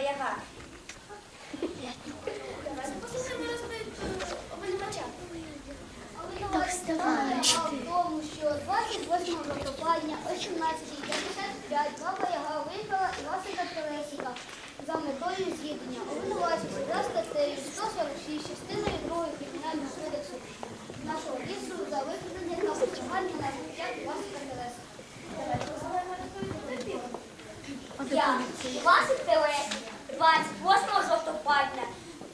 баяга. Давайте. Так вставай. Тому що 28 листопадня о 17.55 два баяга виїхала Івасика Телесіка за метою з'єднання. Обвинувачився за статтею 146 частиною 2 кримінального кодексу нашого лісу за викрадення та посягання на життя Івасика Телесіка. Давайте послухаємо. Я Івасик Телесіка. 28 жовтопадня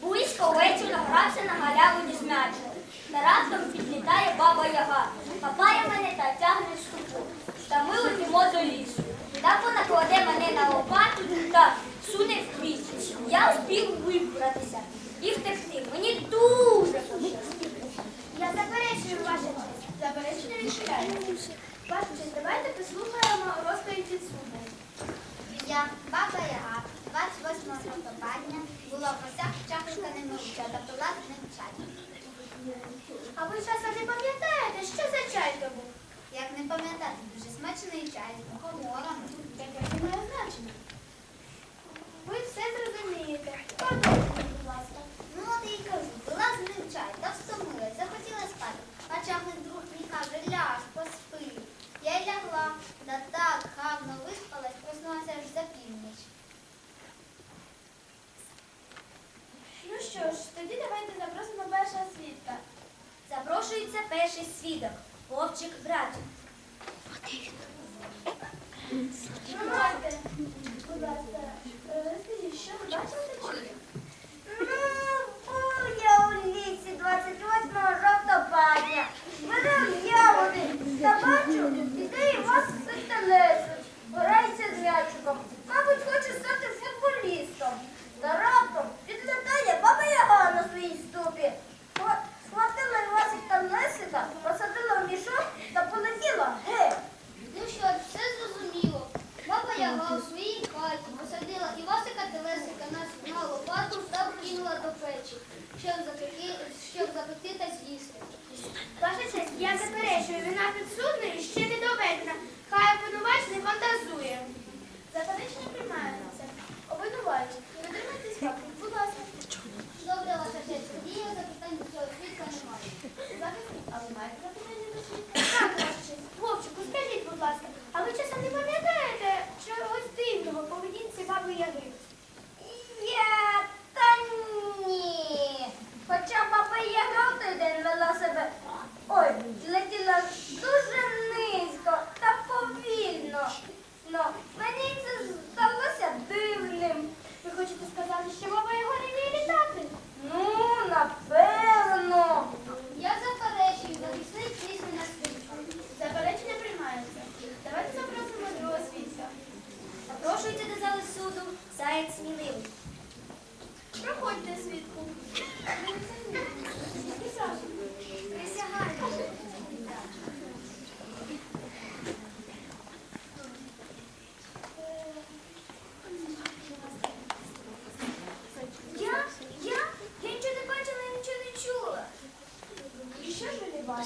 близько вечір грався на галявині з м'ячем. Та підлітає баба яга, хапає мене та тягне в ступу. Та ми летимо до лісу. Так вона кладе мене на лопату та суне в квіт. Я встиг вибратися і втекти. Мені дуже пощастило. Я заперечую, ваша честь. Заперечую, рішення. Ваша честь, давайте послухаємо. фронтування була в гостях не неминуча та тобто прилад чай. А ви часом не пам'ятаєте, що за чай то був? Як не пам'ятати, дуже смачний чай з мухомором, яке має значення. ж, тоді давайте запросимо першого свідка. Запрошується перший свідок, Вовчик Братик. Громадьте, будь ласка. до печі, щоб запекти, та з'їсти. Ваша я заперечую, вина підсудна і ще не доведена. Хай обвинувач не фантазує. Заперечення приймається. Обвинувач.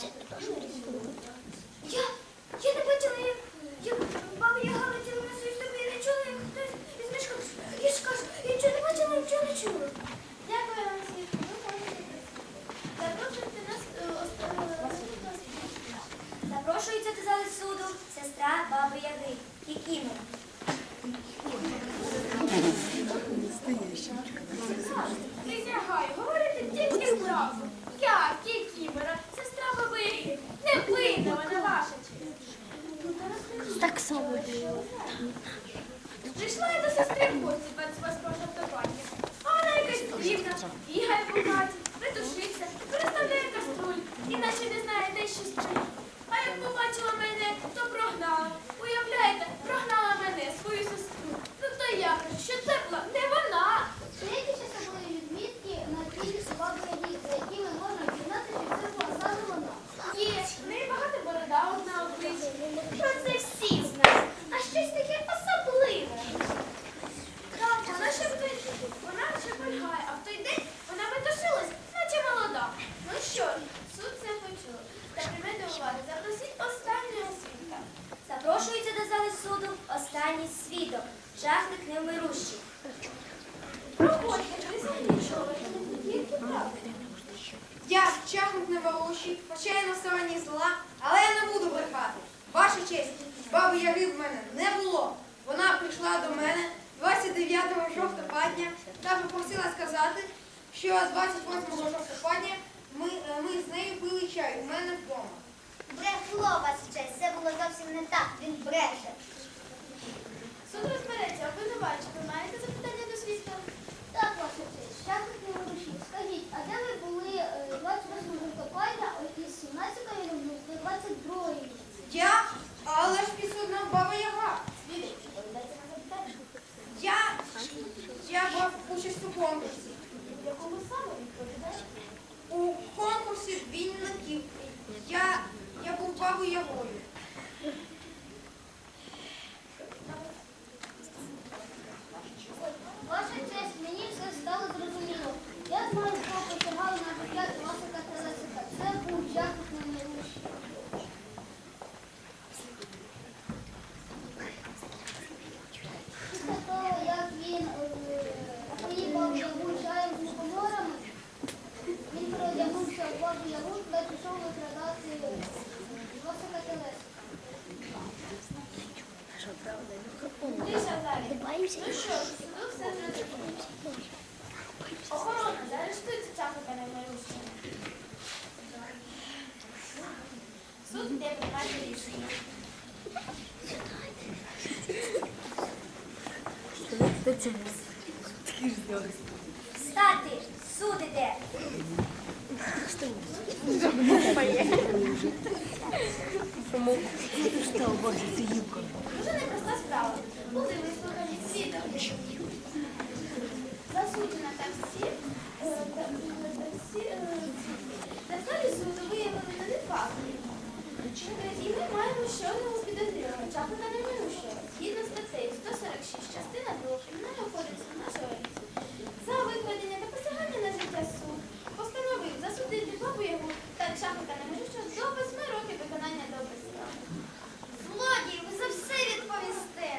Hazretleri. Жахник не вирушив. Я чахник не вирушив, хоча я на стороні зла, але я не буду брехати. Ваша честь, баби Яри в мене не було. Вона прийшла до мене 29 жовтопадня та попросила сказати, що 28 жовтопадня ми, е, ми з нею пили чай у мене вдома. Брехло, ваша честь, це було зовсім не так, він бреше. Суд розбереться, обвинувачення. Ви маєте запитання до свідка? Так, ваша честь, щасних не вирушіть. Скажіть, а де ви були е, 28 листопада із 17 до 22 Я, але ж підсудна баба Яга. Я, я брав участь у конкурсі. В якому саме відповідаєте? У конкурсі двійників. Я, я був бабою Ягою. Ваша честь, мені все стало зрозуміло. Я знаю, хто посягав на життя Івасика Телесика. Це був Яков Немирущий. Після того, як він е, поїхав Ягу чаєм з мухоморами, він переодягнувся в бабу Ягу та пішов викрадати Івасика Телесика. Тиша в залі. Ну що, суду все зрозуміло. Охорона, заарештуйте Чахика Немирущого. Суд йде приймати рішення. Встати, судите. Дуже непроста справа. Були вислухані. Засуджена е, та, всі, на залі суду. І ми маємо ще одного підозрілого, Чапика Немирущого. Згідно статтею 146, частина 2 Кримінального кодексу нашого лісу, за викладення та посягання на життя суд постановив засудити бабу Ягу та Чапика Немирущого до 8 років виконання добрих справ. Злодій, ви за все відповісте.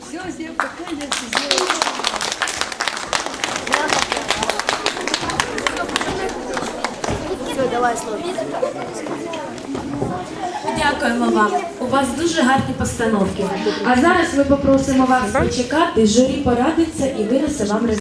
Все, все, пока я сидела. Все, слово. Дякуємо вам. У вас дуже гарні постановки. А зараз ми попросимо вас почекати. Журі порадиться і винесе вам результат.